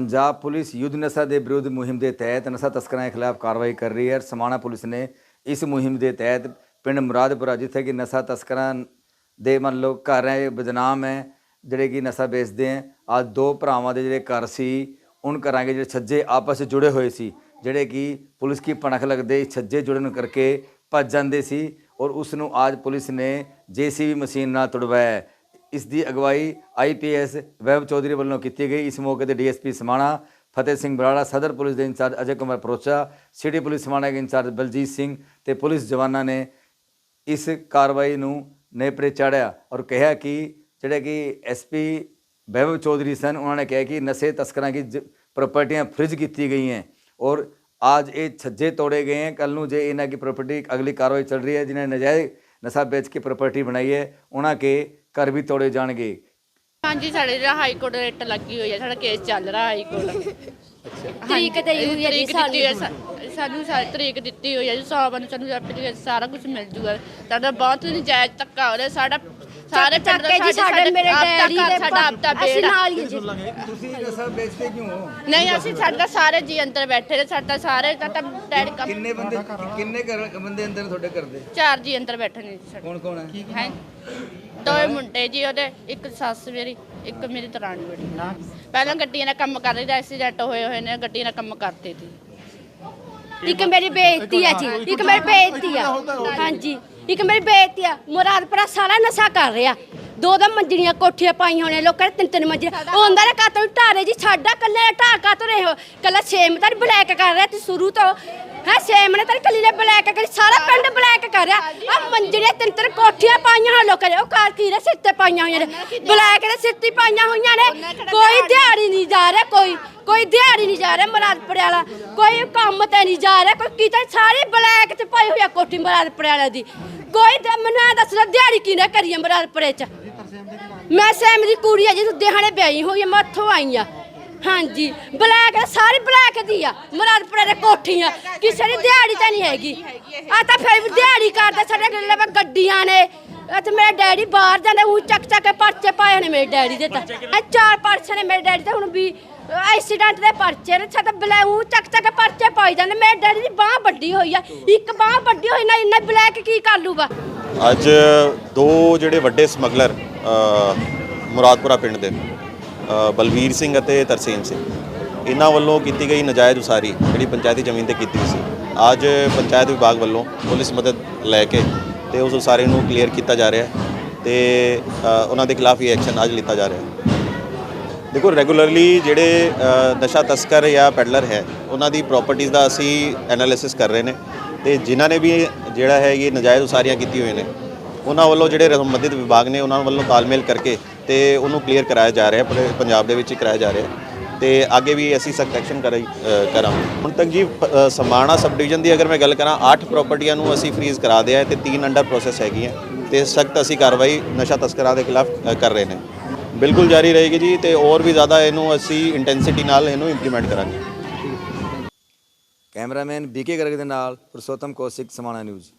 Punjab police ਯੁੱਧ ਨਸ਼ਾ ਦੇ ਵਿਰੁੱਧ ਮੁਹਿੰਮ ਦੇ ਤਹਿਤ ਨਸ਼ਾ ਤਸਕਰਾਂ ਦੇ ਖਿਲਾਫ ਕਾਰਵਾਈ ਕਰ ਰਹੀ ਹੈ ਸਮਾਣਾ ਪੁਲਿਸ ਨੇ ਇਸ ਮੁਹਿੰਮ ਦੇ ਤਹਿਤ ਪਿੰਡ ਮੁਰਾਦਪੁਰਾ, ਜਿੱਥੇ ਕਿ ਨਸ਼ਾ ਤਸਕਰਾਂ ਦੇ ਮੰਨ ਲਓ ਘਰ ਹੈ ਬਦਨਾਮ ਹੈ, ਜਿਹੜੇ ਕਿ ਨਸ਼ਾ ਵੇਚਦੇ ਹੈ ਅੱਜ ਦੋ ਭਰਾਵਾਂ ਦੇ ਜਿਹੜੇ ਘਰ ਸੀ ਉਨ ਕਰਾਂਗੇ ਜਿਹੜੇ ਛੱਜੇ ਆਪਸ ਵਿੱਚ ਜੁੜੇ ਹੋਏ ਸੀ, ਜਿਹੜੇ ਕਿ ਪੁਲਿਸ ਕੀ ਪਣਖ ਲੱਗਦੇ ਛੱਜੇ ਜੁੜਨ ਕਰਕੇ ਭੱਜ ਜਾਂਦੇ ਸੀ ਔਰ ਉਸ ਨੂੰ ਅੱਜ ਪੁਲਿਸ ਨੇ ਜੀਸੀਬੀ ਮਸ਼ੀਨ ਨਾਲ ਤੁੜਵਾਇਆ ਇਸ ਦੀ ਅਗਵਾਈ ਆਈਪੀਐਸ ਵੈਬ ਚੌਧਰੀ ਵੱਲੋਂ ਕੀਤੀ ਗਈ ਇਸ ਮੌਕੇ ਤੇ ਡੀਐਸਪੀ ਸਮਾਣਾ ਫਤਿਹ ਸਿੰਘ ਬਰਾੜਾ ਸਦਰ ਪੁਲਿਸ ਦੇ incharge Ajay Kumar Parocha city police Samana ਦੇ ਇੰਚਾਰਜ ਬਲਜੀਤ ਸਿੰਘ ਤੇ ਪੁਲਿਸ ਜਵਾਨਾਂ ਨੇ ਇਸ ਕਾਰਵਾਈ ਨੂੰ ਨੇਪਰੇ ਚਾੜਿਆ ਔਰ ਕਿਹਾ ਕਿ ਜਿਹੜੇ ਕਿ ਐਸਪੀ ਵੈਭਵ ਚੌਧਰੀ ਸਨ ਉਹਨਾਂ ਨੇ ਕਿਹਾ ਕਿ ਨਸ਼ੇ ਤਸਕਰਾਂ ਦੀ ਜ- ਪ੍ਰਾਪਰਟੀਆਂ ਫ੍ਰਿਜ ਕੀਤੀ ਗਈ हैं और आज ये छज्जे तोड़े गए हैं कल ਨੂੰ ਜੇ ਇਹਨਾਂ ਦੀ ਪ੍ਰਾਪਰਟੀ ਅਗਲੀ ਕਾਰਵਾਈ ਚੱਲ ਰਹੀ ਹੈ ਜਿਨ੍ਹਾਂ ਨੇ ਨਜਾਇਜ਼ ਨਸ਼ਾ ਵੇਚ ਕੇ ਪ੍ਰਾਪਰਟੀ ਬਣਾਈ ਹੈ ਉਹਨਾਂ ਕੇ ਘਰ ਵੀ ਤੋੜੇ ਜਾਣਗੇ। ਹਾਂਜੀ ਸਾਡੇ ਜਿਹੜਾ ਹਾਈ ਕੋਰਟ ਰਿਟ ਲੱਗੀ ਹੋਈ ਹੈ ਸਾਡਾ ਕੇਸ ਚੱਲ ਰਿਹਾ ਹਾਈ ਕੋਰਟ ਤਰੀਕ ਦੇਈ ਹੋਈ ਹੈ ਜੀ ਤਰੀਕ ਦਿੱਤੀ ਹੋਈ ਹੈ ਸਾ- ਸਾਨੂੰ ਸਾਰੀ ਤਰੀਕ ਦਿੱਤੀ ਹੋਈ ਹੈ ਜੀ ਸੌ ਨੂੰ ਸਾਨੂੰ application ਸਾਰਾ ਕੁਝ ਮਿਲ ਜੂਗਾ। ਸਾਡਾ ਬਹੁਤ ਨਜਾਇਜ਼ ਧੱਕਾ ਹੋ ਰਿਹਾ ਸਾਡਾ ਸਾਰੇ ਦਾ ਚੱਕੇ ਜੀ ਸਾਡੇ ਮੇਰੇ ਡੈਡੀ ਘਰ, ਦੇ ਸਾਡਾ ਆਪਦਾ ਅਸੀਂ ਬੇੜਾ। ਨਾਲ ਹੀ ਹਾਂ ਜੀ। ਤੁਸੀਂ ਨਸ਼ਾ ਵੇਚਦੇ ਕਿਉਂ ਹੋ? ਨਹੀਂ ਅਸੀਂ ਸਾਡਾ ਸਾਰੇ ਜੀ ਅੰਦਰ ਬੈਠੇ ਨੇ ਸਾਡਾ ਸਾਰੇ ਸਾਡਾ ਡੈਡੀ ਕੰਮ ਕਿੰਨੇ ਬੰਦੇ ਕਿੰਨੇ ਘਰ ਬੰਦੇ ਅੰਦਰ ਤੁਹਾਡੇ ਘਰ ਦੇ? ਚਾਰ ਜੀ ਅੰਦਰ ਬੈਠੇ ਨੇ ਜੀ ਸਾਡੇ। ਕੌਣ ਕੌਣ ਹੈ? ਹੈ? ਦੋਏ ਮੁੰਡੇ ਜੀ ਉਹਦੇ ਇੱਕ ਸੱਸ ਮੇਰੀ ਇੱਕ ਮੇਰੀ ਦਰਾਣੀ ਬੜੀ ਪਹਿਲਾਂ ਗੱਡੀਆਂ ਦਾ ਕੰਮ ਕਰ ਰਹੀ ਸੀ ਐਕਸੀਡੈਂਟ ਹੋਏ ਹੋਏ ਨੇ ਗੱਡੀਆਂ ਦਾ ਕੰਮ ਕਰਦੇ ਸੀ। ਇੱਕ ਮੇਰੀ ਬੇਇੱਜ਼ਤੀ ਆ ਜੀ ਇੱਕ ਮੇਰੀ ਬੇਇੱਜ਼ਤੀ ਆ। ਹਾਂਜੀ। ਇੱਕ ਮੇਰੀ ਬੇਇੱਜ਼ਤੀ ਆ। ਮੁਰਾਦਪੁਰਾ ਸਾਰਾ ਨਸ਼ਾ ਕਰ ਰਿਹਾ। ਦੋ ਦੋ ਮੰਜੜੀਆਂ ਕੋਠੀਆਂ ਪਾਈਆਂ ਹੋਣੇ ਲੋਕਾਂ ਨੇ ਤਿੰਨ ਤਿੰਨ ਮੰਜੀਆਂ ਉਹ ਹੁੰਦਾ ਨੇ ਕਾਤੋਂ ਢਾਰੇ ਜੀ ਸਾਡਾ ਕੱਲੇ ਢਾਹ ਕਾਤੋਂ ਰਹੇ ਹੋ। ਕੱਲਾ ਸੇਮ ਤਾਂ ਬਲੈਕ ਕਰ ਰਿਹਾ ਤੇ ਸ਼ੁਰੂ ਤੋਂ। ਹੈ ਸੇਮ ਨੇ ਤਾਂ ਕੱਲੀ ਨੇ ਬਲੈਕ ਕਰੀ ਸਾਰਾ ਪਿੰਡ ਬਲੈਕ ਕਰ ਰਿਹਾ। ਆ ਮੰਜੜੀਆਂ ਤਿੰਨ ਤਿੰਨ ਕੋਠੀਆਂ ਪਾਈਆਂ ਹੋਣ ਲੋਕਾਂ ਨੇ ਉਹ ਕਾਰ ਕੀ ਦੇ ਸਿਰ ਤੇ ਪਾਈਆਂ ਹੋਈਆਂ ਨੇ? ਬਲੈਕ ਦੇ ਸਿਰ ਤੇ ਪਾਈਆਂ ਹੋਈਆਂ ਨੇ। ਕੋਈ ਦਿਹਾੜੀ ਨਹੀਂ ਜਾ ਰਿਹਾ ਕੋਈ ਕੋਈ ਦਿਹਾੜੀ ਨਹੀਂ ਜਾ ਰਿਹਾ ਮਰਾਦਪੁਰੇ ਵਾਲਾ। ਕੋਈ ਕੰਮ ਤੇ ਨਹੀਂ ਜਾ ਰਿਹਾ ਕੋਈ ਕਿਤੇ ਸਾਰੀ ਬਲੈਕ ਤੇ ਪਾਈ ਹੋਈ ਆ ਕੋਠੀ ਮਰਾਦਪੁਰੇ ਵਾਲੇ ਦੀ। ਕੋਈ ਤੇ ਮੈਨੂੰ ਇਹ ਦੱਸ ਰਿਹਾ ਦਿਹਾੜੀ ਕਿਨੇ ਕਰੀ ਆ ਚ। ਮੈਂ ਸੈਮ ਦੀ ਕੁੜੀ ਆ ਜੀ ਲੁਧਿਆਣੇ ਵਿਆਹੀ ਹੋਈ ਆ, ਮੈਂ ਉੱਥੋਂ ਆਈ ਆ। ਹਾਂਜੀ, ਬਲੈਕ ਸਾਰੀ ਬਲੈਕ ਦੀ ਆ ਮਰਾਦਪੁਰੇ ਦੇ ਕੋਠੀਆਂ। ਕਿਸੇ ਦੀ ਦਿਹਾੜੀ ਤਾਂ ਨਹੀਂ ਹੈਗੀ। ਆ ਤਾਂ ਫਿਰ ਵੀ ਦਿਹਾੜੀ ਕਰਦੇ, ਸਾਡੇ ਗੱਲੇ ਵਿੱਚ ਗੱਡੀਆਂ ਨੇ। ਅਤੇ ਮੇਰੇ ਡੈਡੀ ਬਾਹਰ ਜਾਂਦੇ, ਉਹ ਚੱਕ ਚੱਕ ਕੇ ਪਰਚੇ ਪਾਏ ਨੇ ਮੇਰੇ ਡੈਡੀ ਦੇ ਤਾਂ। ਇਹ ਚਾਰ ਪਰਚੇ ਨੇ ਮੇਰੇ ਡੈਡੀ ਤੇ ਹੁਣ ਵੀ ਐਕਸੀਡੈਂਟ ਦੇ ਪਰਚੇ ਨੇ ਛੱਤ ਬਲੈ ਚੱਕ ਚੱਕ ਪਰਚੇ ਪਾਈ ਜਾਂਦੇ ਮੇਰੇ ਡੈਡੀ ਦੀ ਬਾਹ ਵੱਡੀ ਹੋਈ ਆ ਇੱਕ ਬਾਹ ਵੱਡੀ ਹੋਈ ਨਾ ਇੰਨਾ ਬਲੈਕ ਕੀ ਕਰ ਲੂਗਾ ਅੱਜ ਦੋ ਜਿਹੜੇ ਵੱਡੇ ਸਮਗਲਰ ਮੁਰਾਦਪੁਰਾ ਪਿੰਡ ਦੇ ਅ, ਬਲਵੀਰ ਸਿੰਘ ਅਤੇ ਤਰਸੇਮ ਸਿੰਘ ਇਹਨਾਂ ਵੱਲੋਂ ਕੀਤੀ ਗਈ ਨਜਾਇਜ਼ ਉਸਾਰੀ ਜਿਹੜੀ ਪੰਚਾਇਤੀ ਜ਼ਮੀਨ ਤੇ ਕੀਤੀ ਸੀ। ਅੱਜ ਪੰਚਾਇਤ ਵਿਭਾਗ ਵੱਲੋਂ ਪੁਲਿਸ ਮਦਦ ਲੈ ਕੇ ਤੇ ਉਸ ਉਸਾਰੀ ਨੂੰ ਕਲੀਅਰ ਕੀਤਾ ਜਾ ਰਿਹਾ ਹੈ ਤੇ ਅ, ਉਹਨਾਂ ਦੇ ਖਿਲਾਫ ਇਹ ਐਕਸ਼ਨ ਅੱਜ ਲਿੱਤਾ ਜਾ ਰਿਹਾ ਹੈ। ਦੇਖੋ ਰੈਗੂਲਰਲੀ ਜਿਹੜੇ ਨਸ਼ਾ ਤਸਕਰ ਜਾਂ ਪੈਡਲਰ ਹੈ ਉਹਨਾਂ ਦੀ ਪ੍ਰਾਪਰਟੀਆਂ ਦਾ ਅਸੀਂ ਐਨਾਲਿਸਿਸ ਕਰ ਰਹੇ ਨੇ ਤੇ ਜਿਨ੍ਹਾਂ ਨੇ ਵੀ ਜਿਹੜਾ ਹੈ ਇਹ ਨਜਾਇਜ਼ ਉਸਾਰੀਆਂ ਕੀਤੀ ਹੋਈਆਂ ਨੇ ਉਹਨਾਂ ਵੱਲੋਂ ਜਿਹੜੇ ਸੰਬੰਧਿਤ ਵਿਭਾਗ ਨੇ ਉਹਨਾਂ ਵੱਲੋਂ ਤਾਲਮੇਲ ਕਰਕੇ ਤੇ ਉਹਨੂੰ ਕਲੀਅਰ ਕਰਾਇਆ ਜਾ ਰਿਹਾ ਪੂਰੇ ਪੰਜਾਬ ਦੇ ਵਿੱਚ ਹੀ ਕਰਾਇਆ ਜਾ ਰਿਹਾ। ਤੇ ਅੱਗੇ ਵੀ ਅਸੀਂ ਸਖਤ ਐਕਸ਼ਨ ਕਰਾਈ ਅ, ਕਰਾਂਗੇ। ਹੁਣ ਤੱਕ ਜੀ ਸਮਾਣਾ ਸਬ ਡਿਵੀਜ਼ਨ ਦੀ ਅਗਰ ਮੈਂ ਗੱਲ ਕਰਾਂ 8 ਪ੍ਰਾਪਰਟੀਆਂ ਨੂੰ ਅਸੀਂ ਫ੍ਰੀਜ਼ ਕਰਾ ਦਿਆ ਹੈ ਤੇ 3 ਅੰਡਰ ਪ੍ਰੋਸੈਸ ਹੈਗੀਆਂ। ਤੇ ਸਖਤ ਅਸੀਂ ਕਾਰਵਾਈ ਨਸ਼ਾ ਤਸਕਰਾਂ ਦੇ ਖਿਲਾਫ ਕਰ ਰਹੇ ਨੇ। ਬਿਲਕੁਲ ਜਾਰੀ ਰਹੇਗੀ ਜੀ ਤੇ ਹੋਰ ਵੀ ਜ਼ਿਆਦਾ ਇਹਨੂੰ ਅਸੀਂ ਇੰਟੈਂਸਿਟੀ ਨਾਲ ਇਹਨੂੰ ਇੰਪਲੀਮੈਂਟ ਕਰਾਂਗੇ। ਕੈਮਰਾਮੈਨ ਬੀਕੇ ਗਰਗ ਦੇ ਨਾਲ ਪੁਰਸ਼ੋਤਮ ਕੌਸ਼ਿਕ ਸਮਾਣਾ ਨਿਊਜ਼।